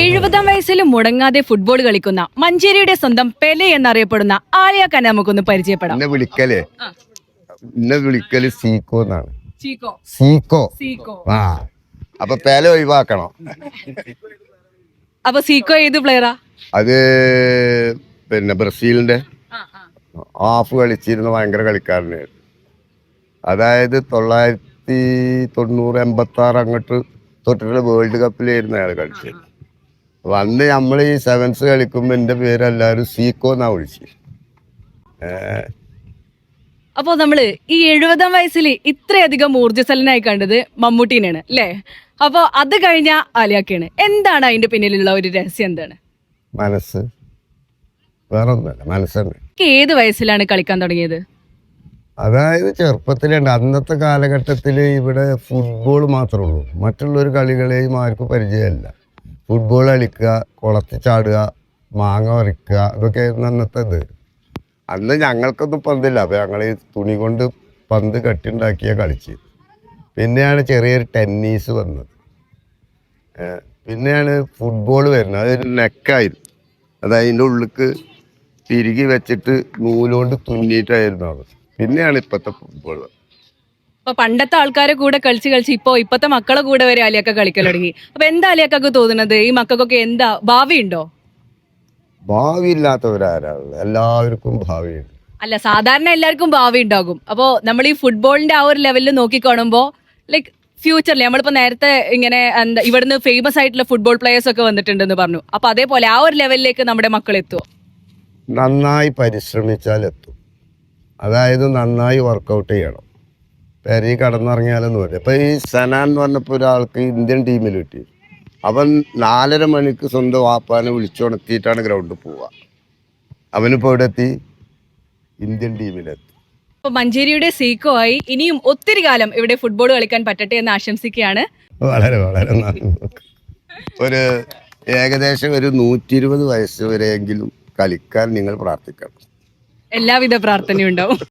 എഴുപതാം വയസ്സിൽ മുടങ്ങാതെ ഫുട്ബോൾ കളിക്കുന്ന മഞ്ചേരിയുടെ സ്വന്തം പെലെ എന്നറിയപ്പെടുന്ന ആലിയാക്കാൻ നമുക്കൊന്ന് പരിചയപ്പെടാം. എന്നെ വിളിക്കലേ? എന്നെ വിളിക്കൽ സീക്കോ എന്നാണ്. ചീക്കോ സീക്കോ? സീക്കോ. ആ. അപ്പൊ പേല ഒഴിവാക്കണം. അപ്പൊ സീക്കോ ഏത് പ്ലെയറാ അത് പിന്നെ ബ്രസീലിന്റെ. ഹാഫ് കളിച്ചിരുന്ന ഭയങ്കര കളിക്കാരനായിരുന്നു. അതായത് തൊള്ളായിരത്തി തൊണ്ണൂറ് എൺപത്തി ആറ് അങ്ങോട്ട് തൊട്ടിട്ടുള്ള വേൾഡ് കപ്പിലായിരുന്നു അയാൾ കളിച്ചത്. അപ്പൊ അന്ന് നമ്മൾ ഈ സെവൻസ് കളിക്കുമ്പോൾ എന്റെ പേരെല്ലാവരും സീക്കോ എന്നാ വിളിച്ചത് അപ്പോ നമ്മൾ ഈ എഴുപതാം വയസ്സിൽ ഇത്രയധികം ഊർജസ്വലനായി കണ്ടത് മമ്മൂട്ടീനാണ് അല്ലേ? അപ്പോ അത് കഴിഞ്ഞ ആലിയാക്കാണ് എന്താണ് അതിന്റെ പിന്നിലുള്ള ഒരു രഹസ്യം എന്താണ്? മനസ്സ്. വേറെ ഒന്നുമല്ല മനസ്സന്നെ. ഏത് വയസ്സിലാണ് കളിക്കാൻ തുടങ്ങിയത്? അതായത് ചെറുപ്പത്തിലുണ്ട്. അന്നത്തെ കാലഘട്ടത്തിൽ ഇവിടെ ഫുട്ബോൾ മാത്രമേ ഉള്ളൂ. മറ്റുള്ളൊരു കളികളെയും ആർക്കും പരിചയമല്ല. ഫുട്ബോൾ കളിക്കുക കുളത്തിൽ ചാടുക മാങ്ങ പറിക്കുക ഇതൊക്കെയായിരുന്നു അന്നത്തെ ഇത്. അന്ന് ഞങ്ങൾക്കൊന്നും പന്തില്ല. അപ്പോൾ ഞങ്ങൾ ഈ തുണി കൊണ്ട് പന്ത് കെട്ടിണ്ടാക്കിയ കളിച്ച്. പിന്നെയാണ് ചെറിയൊരു ടെന്നീസ് വന്നത്. പിന്നെയാണ് ഫുട്ബോൾ വരുന്നത്. അതൊരു നെക്കായിരുന്നു അത് അതിന്റെ ഉള്ളിക്ക് തിരികെ വെച്ചിട്ട് നൂലുകൊണ്ട് തുന്നിയിട്ടായിരുന്നു അത് പിന്നെയാണ് ഇപ്പോഴത്തെ ഫുട്ബോൾ അപ്പൊ പണ്ടത്തെ ആൾക്കാരെ കൂടെ കളിച്ച് കളിച്ച് ഇപ്പോ ഇപ്പത്തെ മക്കളെ കൂടെ വരെ അലിയൊക്കെ കളിക്കൽ തുടങ്ങി. അപ്പൊ എന്താ അലിയൊക്കെ തോന്നുന്നത്? ഈ മക്കൾക്കൊക്കെ എന്താ ഭാവി ഉണ്ടോ? ഭാവി ഇല്ലാത്തവരാരാണ്. എല്ലാവർക്കും ഭാവിയുണ്ട് അല്ല സാധാരണ എല്ലാവർക്കും ഭാവി ഉണ്ടാകും. അപ്പോ നമ്മൾ ഈ ഫുട്ബോളിന്റെ ആ ഒരു ലെവലിൽ നോക്കിക്കാണുമ്പോ ലൈക് ഫ്യൂച്ചറിൽ നമ്മളിപ്പോ നേരത്തെ ഇങ്ങനെ എന്താ ഇവിടുന്ന് ഫേമസ് ആയിട്ടുള്ള ഫുട്ബോൾ പ്ലേയേഴ്സ് ഒക്കെ വന്നിട്ടുണ്ടെന്ന് പറഞ്ഞു. അപ്പൊ അതേപോലെ ആ ഒരു ലെവലിലേക്ക് നമ്മുടെ മക്കൾ എത്തുമോ നന്നായി പരിശ്രമിച്ചാൽ എത്തും. അതായത് നന്നായി വർക്കൗട്ട് ചെയ്യണം. പേരി കടന്നിറങ്ങിയാലൊന്നും പറയും അപ്പോൾ ഈ സനാൻ എന്ന് പറഞ്ഞപ്പോൾ ഒരാൾക്ക് ഇന്ത്യൻ ടീമിൽ കിട്ടി. അവൻ നാലര മണിക്ക് സ്വന്തം വാപ്പാനെ വിളിച്ചുണർത്തിയിട്ടാണ് ഗ്രൗണ്ടിൽ പോവുക. അവനിപ്പോൾ ഇവിടെ എത്തി. ഇന്ത്യൻ ടീമിലെത്തി മഞ്ചേരിയുടെ സീക്കോ ആയി ഇനിയും ഒത്തിരി കാലം ഇവിടെ ഫുട്ബോൾ കളിക്കാൻ പറ്റട്ടെ എന്ന് ആശംസിക്കുകയാണ്. വളരെ വളരെ ഒരു ഏകദേശം ഒരു നൂറ്റി ഇരുപത് വയസ്സ് വരെയെങ്കിലും കളിക്കാൻ നിങ്ങൾ പ്രാർത്ഥിക്കണം. എല്ലാവിധ പ്രാർത്ഥനയും ഉണ്ടാവും.